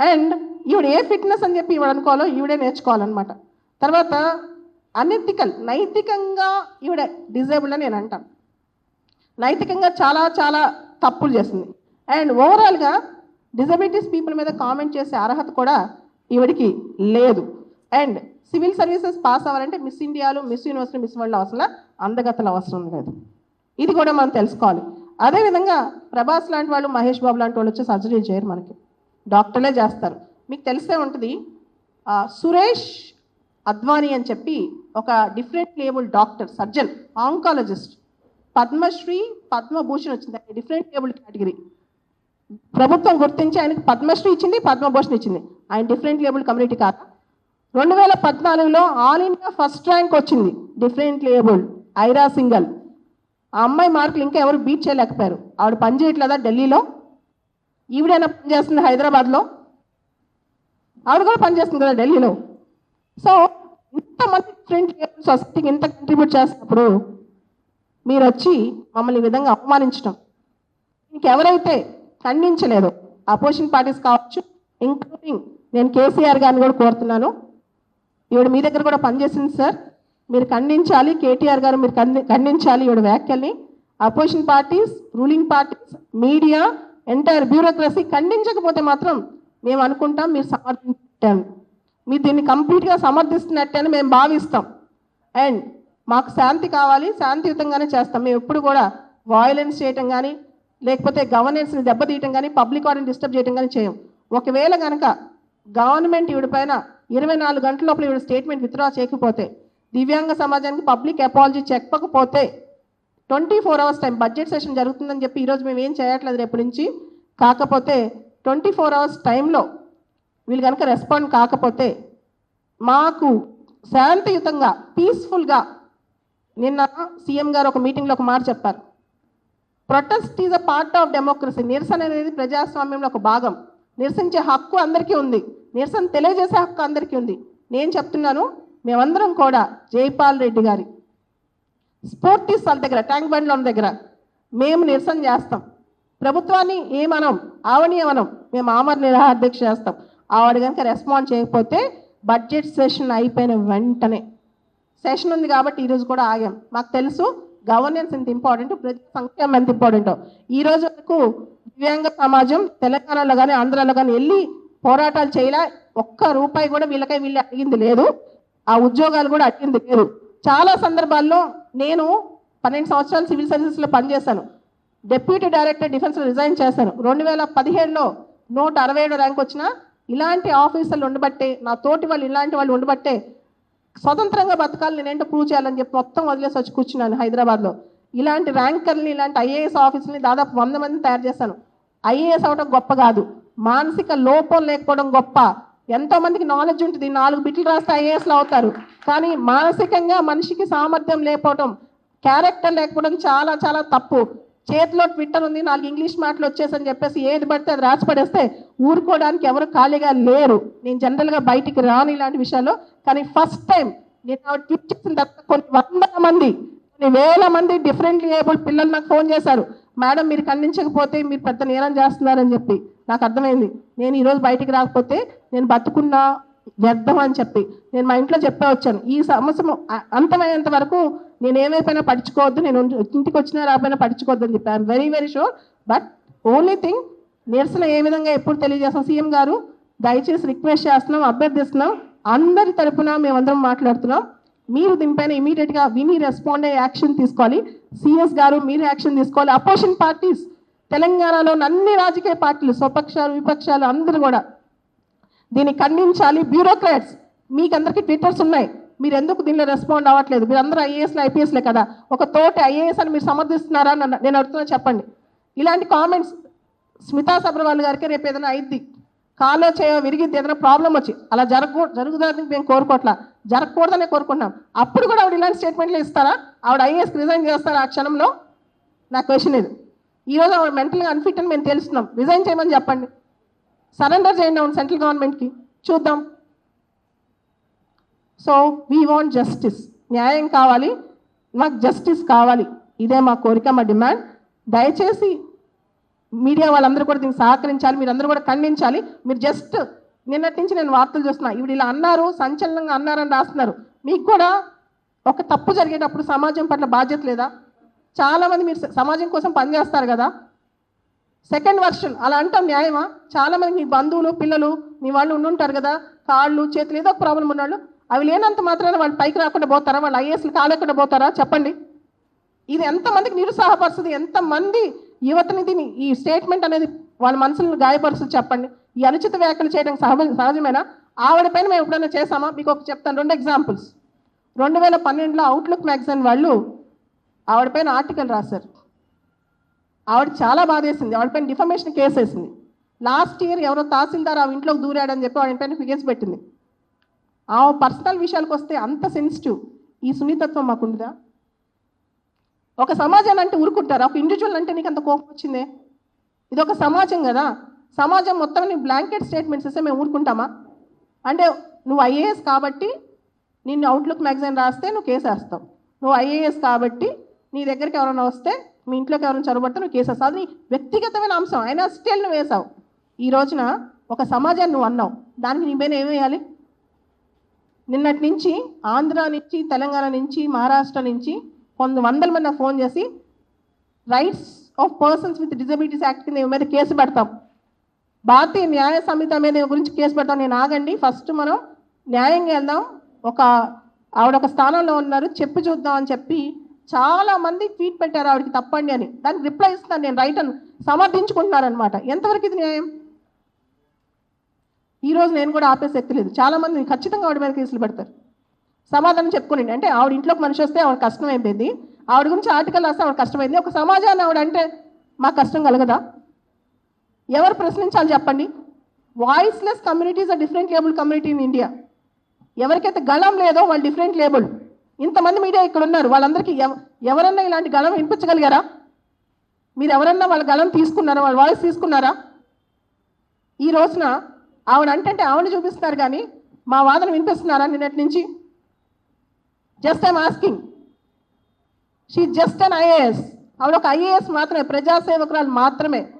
And ఈవిడ ఏ fitness అని చెప్పి ఈవిడ అనుకోవాలో ఈవిడే నేర్చుకోవాలన్నమాట. తర్వాత అనెథికల్ నైతికంగా ఈవిడ డిజేబుల్డ్ అని నేను అంటాను. నైతికంగా చాలా చాలా తప్పులు చేసింది. అండ్ ఓవరాల్గా డిజబిలిటీస్ పీపుల్ మీద కామెంట్ చేసే అర్హత కూడా ఈవిడికి లేదు. అండ్ సివిల్ సర్వీసెస్ పాస్ అవ్వాలంటే మిస్ ఇండియాలు మిస్ యూనివర్సిటీ మిస్ వరల్డ్ అవసరం అందగతలు అవసరం లేదు. ఇది కూడా మనం తెలుసుకోవాలి. అదేవిధంగా ప్రభాస్ లాంటి వాళ్ళు మహేష్ బాబు లాంటి వాళ్ళు వచ్చి సర్జరీ చేయరు మనకి. డాక్టర్లే చేస్తారు. మీకు తెలిసే ఉంటుంది సురేష్ అద్వానీ అని చెప్పి ఒక differently label doctor surgeon oncologist Padma Shri Padma Bhushan వచ్చింది. డిఫరెంట్ లేబుల్ కేటగిరీ. ప్రభుత్వం గుర్తించి ఆయనకు పద్మశ్రీ ఇచ్చింది పద్మభూషణ్ ఇచ్చింది. ఆయన డిఫరెంట్ లేబుల్ కమ్యూనిటీ కాదు రెండు వేల పద్నాలుగులో ఆల్ ఇండియా ఫస్ట్ ర్యాంక్ వచ్చింది డిఫరెంట్ లేబుల్ ఐరా సింగల్. ఆ అమ్మాయి మార్కులు ఇంకా ఎవరు బీట్ చేయలేకపోయారు. ఆవిడ పనిచేయట్లేదా ఢిల్లీలో? ఈవిడైనా పనిచేస్తుంది హైదరాబాద్లో? ఆవిడ కూడా పనిచేస్తుంది కదా ఢిల్లీలో. సో ఇంతమంది డిఫరెంట్ సొసైటీకి ఇంత కంట్రిబ్యూట్ చేస్తున్నప్పుడు మీరు వచ్చి మమ్మల్ని ఈ విధంగా అవమానించడం. ఇంకెవరైతే ఖండించలేదో అపోజిషన్ పార్టీస్ కావచ్చు ఇంక్లూడింగ్ నేను కేసీఆర్ గారిని కూడా కోరుతున్నాను. ఈవిడ మీ దగ్గర కూడా పనిచేసింది సార్. మీరు ఖండించాలి కేటీఆర్ గారు మీరు ఖండించాలి ఈవిడ వ్యాఖ్యల్ని. Opposition parties ruling parties media entire bureaucracy ఖండించకపోతే మాత్రం మేము అనుకుంటాం మీరు సమర్థించాను మీరు దీన్ని కంప్లీట్గా సమర్థిస్తున్నట్టే అని మేము భావిస్తాం. అండ్ మాకు శాంతి కావాలి శాంతియుతంగానే చేస్తాం. మేము ఎప్పుడు కూడా వాయిలెన్స్ చేయటం కానీ లేకపోతే గవర్నెన్స్ని దెబ్బతీయటం కానీ పబ్లిక్ ఆర్డర్ని డిస్టర్బ్ చేయటం కానీ చేయం. ఒకవేళ కనుక గవర్నమెంట్ ఈవిడపైన ఇరవై నాలుగు గంటల లోపల ఈవిడ స్టేట్మెంట్ విత్డ్రా చేయకపోతే దివ్యాంగ సమాజానికి పబ్లిక్ అపాలజీ చెప్పకపోతే twenty four hours time budget session జరుగుతుందని చెప్పి ఈరోజు మేము ఏం చేయట్లేదు రేపు నుంచి. కాకపోతే ట్వంటీ ఫోర్ అవర్స్ టైంలో వీళ్ళు కనుక రెస్పాండ్ కాకపోతే మాకు శాంతియుతంగా పీస్ఫుల్గా నిన్న సీఎం గారు ఒక మీటింగ్లో ఒక మాట చెప్పారు. Protest is a part of democracy. నిరసన అనేది ప్రజాస్వామ్యంలో ఒక భాగం. నిరసించే హక్కు అందరికీ ఉంది. నిరసన తెలియజేసే హక్కు అందరికీ ఉంది. నేను చెప్తున్నాను మేమందరం కూడా జైపాల్ రెడ్డి గారి స్పోర్టీస్ వాళ్ళ దగ్గర ట్యాంక్ బండ్ల దగ్గర మేము నిరసన చేస్తాం. ప్రభుత్వాన్ని ఏమనం ఆవనీయమనం మేము ఆమర నిరాహార్దీక్ష చేస్తాం. ఆవిడ కనుక రెస్పాండ్ చేయకపోతే బడ్జెట్ సెషన్ అయిపోయిన వెంటనే. సెషన్ ఉంది కాబట్టి ఈరోజు కూడా ఆగాం. మాకు తెలుసు గవర్నెన్స్ ఎంత ఇంపార్టెంట్ ప్రతి సంక్షేమం ఎంత ఇంపార్టెంటో. ఈ రోజు వరకు దివ్యాంగ సమాజం తెలంగాణలో కానీ ఆంధ్రాలో కానీ వెళ్ళి పోరాటాలు చేయలే. ఒక్క రూపాయి కూడా వీళ్ళకై వీళ్ళు అడిగింది లేదు. ఆ ఉద్యోగాలు కూడా అడిగింది లేదు. చాలా సందర్భాల్లో నేను పన్నెండు సంవత్సరాలు సివిల్ సర్వీసెస్లో పనిచేశాను. డెప్యూటీ డైరెక్టర్ డిఫెన్స్లో రిజైన్ చేశాను. రెండు వేల పదిహేడులో నూట అరవై ఏడు ర్యాంక్ వచ్చిన ఇలాంటి ఆఫీసర్లు ఉండబట్టే నా తోటి వాళ్ళు ఇలాంటి వాళ్ళు ఉండబట్టే స్వతంత్రంగా బతకాలి నేనేంటో ప్రూవ్ చేయాలని చెప్పి మొత్తం వదిలేసి వచ్చి కూర్చున్నాను హైదరాబాద్లో. ఇలాంటి ర్యాంకర్ని ఇలాంటి ఐఏఎస్ ఆఫీసర్ని దాదాపు వంద మందిని తయారు చేశాను. ఐఏఎస్ అవడం గొప్ప కాదు. మానసిక లోపం లేకపోవడం గొప్ప. ఎంతో మందికి నాలెడ్జ్ ఉంటుంది నాలుగు బిట్లు రాస్తే ఐఏఎస్లు అవుతారు. కానీ మానసికంగా మనిషికి సామర్థ్యం లేకపోవడం క్యారెక్టర్ లేకపోవడం చాలా చాలా తప్పు. చేతిలో ట్విట్టర్ ఉంది నాలుగు ఇంగ్లీష్ మాటలు వచ్చేసని చెప్పేసి ఏది పడితే అది రాసి పడేస్తే ఊరుకోవడానికి ఎవరు ఖాళీగా లేరు. నేను జనరల్గా బయటికి రాను ఇలాంటి విషయాల్లో. కానీ ఫస్ట్ టైం నేను ట్విట్ చేసిన తర్వాత కొన్ని వందల మంది కొన్ని వేల మంది డిఫరెంట్లీ ఏబుల్ పిల్లలు నాకు ఫోన్ చేశారు. మేడం మీరు ఖండించకపోతే మీరు పెద్ద నేరం చేస్తున్నారని చెప్పి. నాకు అర్థమైంది. నేను ఈరోజు బయటికి రాకపోతే నేను బతుకున్నా వ్యర్థం అని చెప్పి. నేను మా ఇంట్లో చెప్పే వచ్చాను. ఈ సంవత్సరం అంతమయ్యేంత వరకు నేను ఏమైపోయినా పడుచుకోవద్దు నేను ఇంటికి వచ్చినా రాకపోయినా పడుచుకోవద్దు అని చెప్పి. I'm very very sure but only thing నిరసన ఏ విధంగా ఎప్పుడు తెలియజేస్తాం? సీఎం గారు దయచేసి రిక్వెస్ట్ చేస్తున్నాం అభ్యర్థిస్తున్నాం. అందరి తరపున మేమందరం మాట్లాడుతున్నాం. మీరు దీనిపైన ఇమీడియట్గా విని రెస్పాండ్ అయ్యే యాక్షన్ తీసుకోవాలి. సిఎస్ గారు మీరు యాక్షన్ తీసుకోవాలి. అపోజిషన్ పార్టీస్ తెలంగాణలో అన్ని రాజకీయ పార్టీలు స్వపక్షాలు విపక్షాలు అందరూ కూడా దీన్ని ఖండించాలి. బ్యూరోక్రాట్స్ మీకు అందరికీ ట్విట్టర్స్ ఉన్నాయి. మీరు ఎందుకు దీనిలో రెస్పాండ్ అవ్వట్లేదు? మీరు అందరూ ఐఏఎస్లు ఐపీఎస్లే కదా. ఒక తోటి ఐఏఎస్ అని మీరు సమర్థిస్తున్నారా అని నేను అడుగుతున్నా చెప్పండి. ఇలాంటి కామెంట్స్ స్మితా సబ్రవాల్ గారికి రేపు ఏదైనా అయింది కాలో చేయ విరిగిద్ది ఏదైనా ప్రాబ్లం వచ్చి. అలా జరగకూ జరుగుదని మేము కోరుకోవట్లా. జరగకూడదనే కోరుకుంటున్నాం. అప్పుడు కూడా ఆవిడ ఇలాంటి స్టేట్మెంట్లు ఇస్తారా? ఆవిడ ఐఏఎస్ రిజైన్ చేస్తారా ఆ క్షణంలో? నా క్వశ్చన్ ఇది. ఈరోజు ఆవిడ మెంటల్గా అన్ఫిట్ అని మేము తెలుస్తున్నాం. రిజైన్ చేయమని చెప్పండి. సరెండర్ చేయండి అవును సెంట్రల్ గవర్నమెంట్కి. చూద్దాం. సో వీ వాంట్ జస్టిస్ న్యాయం కావాలి. మాకు జస్టిస్ కావాలి. ఇదే మా కోరిక మా డిమాండ్ దయచేసి మీడియా వాళ్ళందరూ కూడా దీన్ని సహకరించాలి. మీరు అందరూ కూడా ఖండించాలి. మీరు జస్ట్ నిన్నటి నుంచి నేను వార్తలు చూస్తున్నా. ఇవి ఇలా అన్నారు సంచలనంగా అన్నారని రాస్తున్నారు. మీకు కూడా ఒక తప్పు జరిగేటప్పుడు సమాజం పట్ల బాధ్యత లేదా? చాలామంది మీరు సమాజం కోసం పనిచేస్తారు కదా? సెకండ్ వర్షన్ అలా అంటాం న్యాయమా? చాలా మంది మీ బంధువులు పిల్లలు మీ వాళ్ళు ఉండుంటారు కదా? కాళ్ళు చేతులు ఏదో ఒక ప్రాబ్లం ఉన్నాళ్ళు అవి లేనంత మాత్రాన వాళ్ళు పైకి రాకుండా పోతారా? వాళ్ళు ఐఏఎస్లు కాలేకుండా పోతారా? చెప్పండి. ఇది ఎంతమందికి నిరుత్సాహపరుస్తుంది ఎంతమంది యువతని దీని ఈ స్టేట్మెంట్ అనేది వాళ్ళ మనసులను గాయపరుస్తుంది చెప్పండి. ఈ అనుచిత వ్యాఖ్యలు చేయడం సహజ సహజమేనా? ఆవిడ పైన మేము ఎప్పుడైనా చేసామా మీకు ఒక చెప్తాను. రెండు ఎగ్జాంపుల్స్ రెండు వేల పన్నెండులో అవుట్లుక్ మ్యాగజైన్ వాళ్ళు ఆవిడ పైన ఆర్టికల్ రాశారు. ఆవిడ చాలా బాధేసింది ఆవిడ పైన డిఫమేషన్ కేసు వేసింది. లాస్ట్ ఇయర్ ఎవరో తహసీల్దార్ ఆవిడ ఇంట్లోకి దూరాడని చెప్పి ఆవిడపైన కేసు పెట్టింది. ఆ పర్సనల్ విషయాలకు వస్తే అంత సెన్సిటివ్ ఈ సున్నితత్వం మాకుండదా ఒక సమాజాన్ని అంటే ఊరుకుంటారా? ఒక ఇండివిజువల్ అంటే నీకు అంత కోపం వచ్చిందే? ఇది ఒక సమాజం కదా. సమాజం మొత్తం నీ బ్లాంకెట్ స్టేట్మెంట్స్ ఇస్తే మేము ఊరుకుంటామా? అంటే నువ్వు ఐఏఎస్ కాబట్టి నిన్ను అవుట్లుక్ మ్యాగజైన్ రాస్తే నువ్వు కేసు వేస్తావు. నువ్వు ఐఏఎస్ కాబట్టి నీ దగ్గరికి ఎవరైనా వస్తే మీ ఇంట్లోకి ఎవరైనా చొరబడితే నువ్వు కేసు అది వ్యక్తిగతమైన అంశం. అయినా స్టిల్ నువ్వు వేసావు. ఈ రోజున ఒక సమాజాన్ని నువ్వు అన్నావు. దానికి నీ పైన ఏం వేయాలి? నిన్నటి నుంచి ఆంధ్ర నుంచి తెలంగాణ నుంచి మహారాష్ట్ర నుంచి కొంత వందల మంది నాకు ఫోన్ చేసి rights of persons with disabilities act కింద మీద కేసు పెడతాం. భారతీయ న్యాయ సంహిత మీద గురించి కేసు పెడతాం. నేను ఆగండి. ఫస్ట్ మనం న్యాయంగా వెళ్దాం. ఒక ఆవిడ ఒక స్థానంలో ఉన్నారు. చెప్పి చూద్దాం అని చెప్పి చాలా మంది ట్వీట్ పెట్టారు ఆవిడకి తప్పండి అని. దానికి రిప్లై ఇస్తున్నాను నేను రైటర్ సమర్థించుకుంటున్నారనమాట ఎంతవరకు ఇది న్యాయం? ఈరోజు నేను కూడా ఆపే శక్తి లేదు. చాలా మంది ఖచ్చితంగా ఆవిడ మీద కేసులు పెడతారు. సమాధానం చెప్పుకోండి అంటే ఆవిడ ఇంట్లోకి మనిషి వస్తే ఆవిడ కష్టం అయిపోయింది ఆవిడ గురించి ఆర్టికల్ రాస్తే ఆవిడ కష్టమైంది. ఒక సమాజాన్ని ఆవిడ అంటే మాకు కష్టం కలగదా? ఎవరు ప్రశ్నించాలి చెప్పండి? వాయిస్లెస్ కమ్యూనిటీస్ ఆర్ డిఫరెంట్ లేబుల్ కమ్యూనిటీ ఇన్ ఇండియా ఎవరికైతే గళం లేదో వాళ్ళు డిఫరెంట్ లేబుల్ ఇంతమంది మీడియా ఇక్కడ ఉన్నారు. వాళ్ళందరికీ ఎవ- ఎవరన్నా ఇలాంటి గళం వినిపించగలిగారా? మీరు ఎవరన్నా వాళ్ళ గళం తీసుకున్నారా? వాళ్ళ వాయిస్ తీసుకున్నారా? ఈ రోజున ఆవిడ అంటే ఆవిడ చూపిస్తున్నారు కానీ మా వాదన వినిపిస్తున్నారా నిన్నటి నుంచి? Just I'm asking she just an IAS ఆవిడ ఒక ఐఏఎస్ మాత్రమే ప్రజాసేవకురాలు మాత్రమే.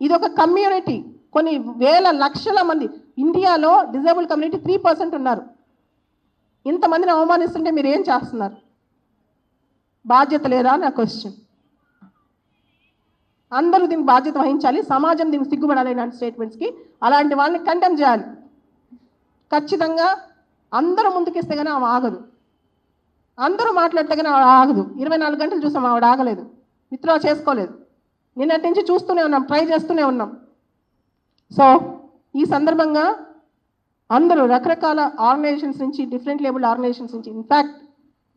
ఇది ఒక కమ్యూనిటీ కొన్ని వేల లక్షల మంది. ఇండియాలో డిజేబుల్ కమ్యూనిటీ త్రీ పర్సెంట్ ఉన్నారు. ఇంతమందిని అవమానిస్తుంటే మీరు ఏం చేస్తున్నారు? బాధ్యత లేదా నా క్వశ్చన్ అందరూ దీనికి బాధ్యత వహించాలి సమాజం దీనికి సిగ్గుపడాలి ఇలాంటి స్టేట్మెంట్స్కి అలాంటి వాళ్ళని కంటెమ్ చేయాలి. ఖచ్చితంగా అందరూ ముందుకిస్తే కానీ ఆమె ఆగదు. అందరూ మాట్లాడితే కానీ ఆవిడ ఆగదు. ఇరవై నాలుగు గంటలు చూసాం ఆవిడ ఆగలేదు. విత్డ్రా చేసుకోలేదు. నిన్నటి నుంచి చూస్తూనే ఉన్నాం ట్రై చేస్తూనే ఉన్నాం. సో ఈ సందర్భంగా అందరూ రకరకాల ఆర్గనైజేషన్స్ నుంచి డిఫరెంట్ లేబుల్ ఆర్గనైజేషన్స్ నుంచి. ఇన్ఫ్యాక్ట్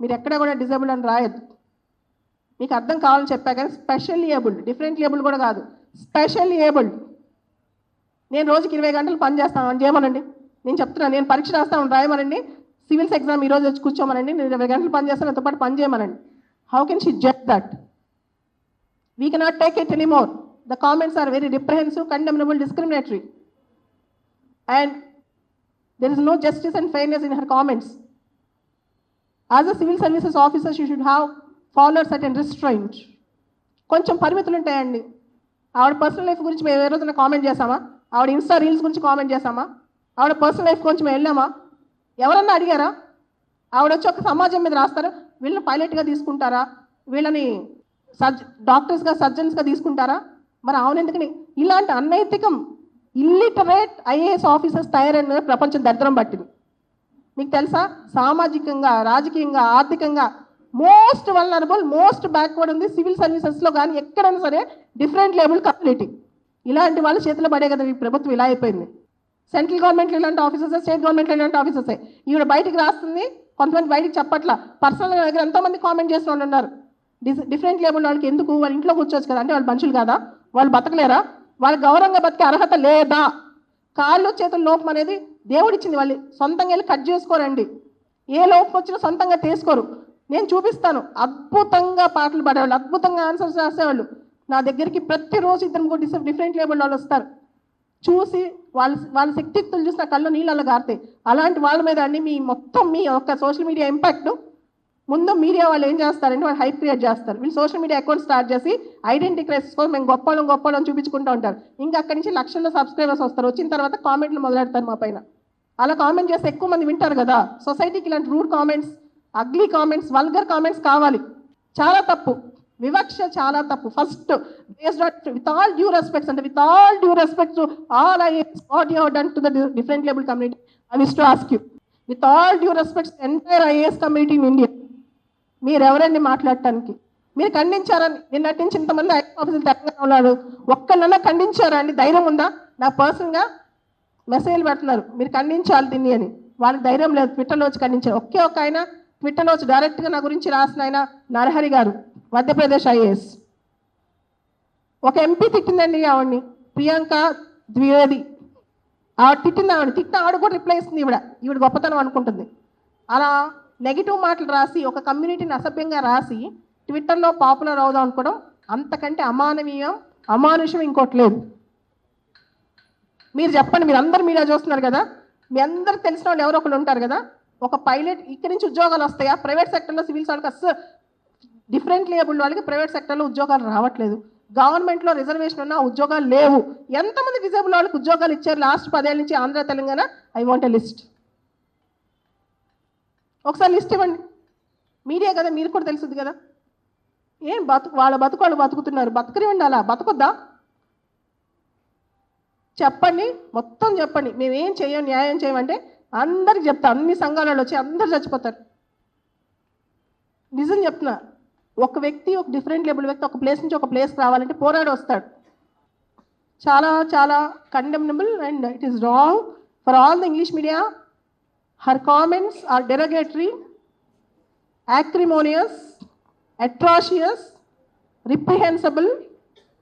మీరు ఎక్కడ కూడా డిజేబుల్ అని రాయద్దు. మీకు అర్థం కావాలని చెప్పా కానీ స్పెషల్ ఏబుల్డ్ డిఫరెంట్ లేబుల్ కూడా కాదు. స్పెషల్ ఏబుల్డ్ నేను రోజుకి ఇరవై గంటలు పని చేస్తాను. అని చేయమనండి. నేను చెప్తున్నాను నేను పరీక్ష రాస్తాను రాయమనండి. సివిల్స్ ఎగ్జామ్ ఈ రోజు వచ్చి కూర్చోమనండి. నేను ఇరవై గంటలు పని చేస్తాను. నాతో పాటు పని చేయమనండి. How can she judge that we cannot take it anymore the comments are very reprehensive condemnable discriminatory and there is no justice and fairness in her comments as a civil services officers you should have follow a certain restraint కొంచెం పరిమితులు ఉంటాయండి. ఆవిడ personal life గురించి మేము ఏ రోజున comment చేసామా ఆవిడ Insta reels గురించి కామెంట్ చేసామా ఆవిడ పర్సనల్ లైఫ్ గురించి మేము వెళ్ళామా? ఎవరన్నా అడిగారా? ఆవిడ వచ్చి ఒక సమాజం మీద రాస్తారు? వీళ్ళని పైలట్గా తీసుకుంటారా? వీళ్ళని సర్జ డాక్టర్స్గా సర్జన్స్గా తీసుకుంటారా? మరి ఆవిడ ఎందుకని ఇలాంటి అన్నైతికం ఇల్లిటరేట్ ఐఏఎస్ ఆఫీసర్స్ తయారైన ప్రపంచం దరిద్రం పట్టింది. మీకు తెలుసా? సామాజికంగా రాజకీయంగా ఆర్థికంగా మోస్ట్ వల్నరబుల్ మోస్ట్ బ్యాక్వర్డ్ ఉంది సివిల్ సర్వీసెస్లో కానీ ఎక్కడైనా సరే డిఫరెంట్ లేబుల్ కమ్యూనిటీ. ఇలాంటి వాళ్ళ చేతిలో పడే కదా ఈ ప్రభుత్వం ఇలా అయిపోయింది. సెంట్రల్ గవర్నమెంట్లో ఇలాంటి ఆఫీసెస్ స్టేట్ గవర్నమెంట్లో ఇలాంటి ఆఫీసర్స్. ఈవిడ బయటికి రాస్తుంది కొంతమంది బయటికి చెప్పట్ల. పర్సనల్ దగ్గర ఎంతోమంది కామెంట్ చేసిన వాళ్ళు ఉన్నారు. డిస్ డిఫరెంట్ లేబుల్ వాళ్ళకి ఎందుకు? వాళ్ళ ఇంట్లో కూర్చోవచ్చు కదా. అంటే వాళ్ళు మనుషులు కాదా? వాళ్ళు బతకలేరా? వాళ్ళ గౌరవంగా బతికే అర్హత లేదా? కాళ్ళు చేతుల లోపం అనేది దేవుడిచ్చింది వాళ్ళు. సొంతంగా వెళ్ళి కట్ చేసుకోరండి. ఏ లోపం వచ్చినా సొంతంగా తీసుకోరు. నేను చూపిస్తాను. అద్భుతంగా పాటలు పాడేవాళ్ళు. అద్భుతంగా ఆన్సర్స్ రాసేవాళ్ళు. నా దగ్గరికి ప్రతిరోజు ఇద్దరు కూడా డిఫరెంట్ లేబుల్ వాళ్ళు వస్తారు. చూసి వాళ్ళ వాళ్ళ శక్తిత్తులు చూసిన కళ్ళు నీళ్ళలో గారుతాయి అలాంటి వాళ్ళ మీద అండి మీ మొత్తం మీ యొక్క సోషల్ మీడియా ఇంపాక్ట్ ముందు మీడియా వాళ్ళు ఏం చేస్తారంటే వాళ్ళు హైప్ క్రియేట్ చేస్తారు. వీళ్ళు సోషల్ మీడియా అకౌంట్ స్టార్ట్ చేసి ఐడెంటిటీ క్రైసిస్ కోసం మేము గొప్పలం గొప్పలం చూపించుకుంటూ ఉంటారు. ఇంకా అక్కడి నుంచి లక్షల్లో సబ్స్క్రైబర్స్ వస్తారు. వచ్చిన తర్వాత కామెంట్లు మొదలెడతారు మా పైన. అలా కామెంట్ చేస్తే ఎక్కువ మంది వింటారు కదా. సొసైటీకి ఇలాంటి rude comments ugly comments vulgar comments కావాలి. చాలా తప్పు. వివక్ష చాలా తప్పు. First based with all due respects అంటే with all due respect all I what you done to the differently label community. I wish to ask you with all due respects entire IAS community in India. మీరెవరండి మాట్లాడటానికి? మీరు ఖండించారని నిన్నటి నుంచి ఇంతమంది IAS ఆఫీసులు తెలంగాణ ఉన్నారు ఒక్కళ్ళన్నా ఖండించారా అండి? ధైర్యం ఉందా? నాకు పర్సనల్గా మెసేజ్లు పెడుతున్నారు. మీరు ఖండించాలి దీన్ని అని. వాళ్ళకి ధైర్యం లేదు. ట్విట్టర్లో వచ్చి ఖండించారు. ఒకే ఒక ఆయన ట్విట్టర్లో వచ్చి డైరెక్ట్గా నా గురించి రాసిన ఆయన నరహరి గారు మధ్యప్రదేశ్ ఐఏఎస్. ఒక ఎంపీ తిట్టిందండి ఆవిడ్ని. ప్రియాంక ద్వివేది. ఆవిడ తిట్టింది ఆవిడ. తిట్టిన ఆవిడ కూడా రిప్లై ఇస్తుంది ఈవిడ. ఈవిడ గొప్పతనం అనుకుంటుంది. అలా నెగిటివ్ మాటలు రాసి ఒక కమ్యూనిటీని అసభ్యంగా రాసి ట్విట్టర్లో పాపులర్ అవుదాం అనుకోవడం అంతకంటే అమానవీయం అమానుషం ఇంకోటి లేదు. మీరు చెప్పండి మీరు అందరు మీడియా చూస్తున్నారు కదా? మీ అందరు తెలిసిన వాళ్ళు ఎవరో ఒకరు ఉంటారు కదా? ఒక పైలట్ ఇక్కడి నుంచి ఉద్యోగాలు వస్తాయా? ప్రైవేట్ సెక్టర్లో సివిల్స్ వాళ్ళకి అస్సలు డిఫరెంట్ లేబుల్ వాళ్ళకి ప్రైవేట్ సెక్టర్లో ఉద్యోగాలు రావట్లేదు. గవర్నమెంట్లో రిజర్వేషన్ ఉన్న ఉద్యోగాలు లేవు. ఎంతమంది డిజేబుల్ వాళ్ళకి ఉద్యోగాలు ఇచ్చారు లాస్ట్ పదేళ్ళ నుంచి Andhra Telangana? I want a list. ఒకసారి లిస్ట్ ఇవ్వండి. మీడియా కదా మీరు కూడా తెలుసుది కదా. ఏం బతుకు వాళ్ళ బతుకు వాళ్ళు బతుకుతున్నారు. బతకనివ్వండి అలా. బతకొద్దా? చెప్పండి. మొత్తం చెప్పండి. మేమేం చేయం న్యాయం చేయమంటే అందరికి చెప్తా. అన్ని సంఘాలలో వచ్చి అందరు చచ్చిపోతారు. నిజం చెప్తున్నా. ఒక వ్యక్తి ఒక డిఫరెంట్ లెబుల్ వ్యక్తి ఒక ప్లేస్ నుంచి ఒక ప్లేస్ రావాలంటే పోరాడి వస్తాడు. చాలా చాలా condemnable and it is wrong. For all the English media Her comments are derogatory, acrimonious, atrocious, reprehensible.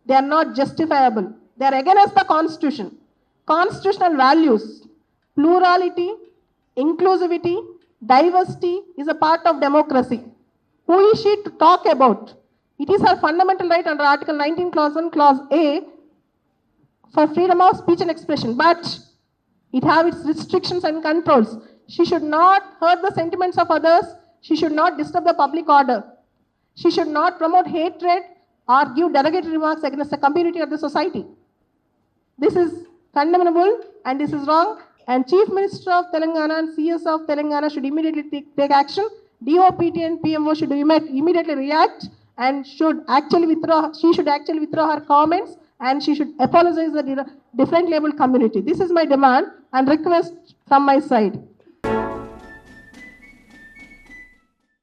They are not justifiable. They are against the Constitution. Constitutional values, plurality, inclusivity, diversity is a part of democracy. Who is she to talk about? It is her fundamental right under Article 19, Clause 1, Clause A for freedom of speech and expression. But it have its restrictions and controls. She should not hurt the sentiments of others. She should not disturb the public order. She should not promote hatred or give derogatory remarks against the community or the society. This is condemnable and this is wrong. And Chief Minister of Telangana and CS of Telangana should immediately take, take action. DOPT and PMO should imme- immediately react and should actually withdraw. She should actually withdraw her comments and she should apologize to the different label community. This is my demand and request from my side.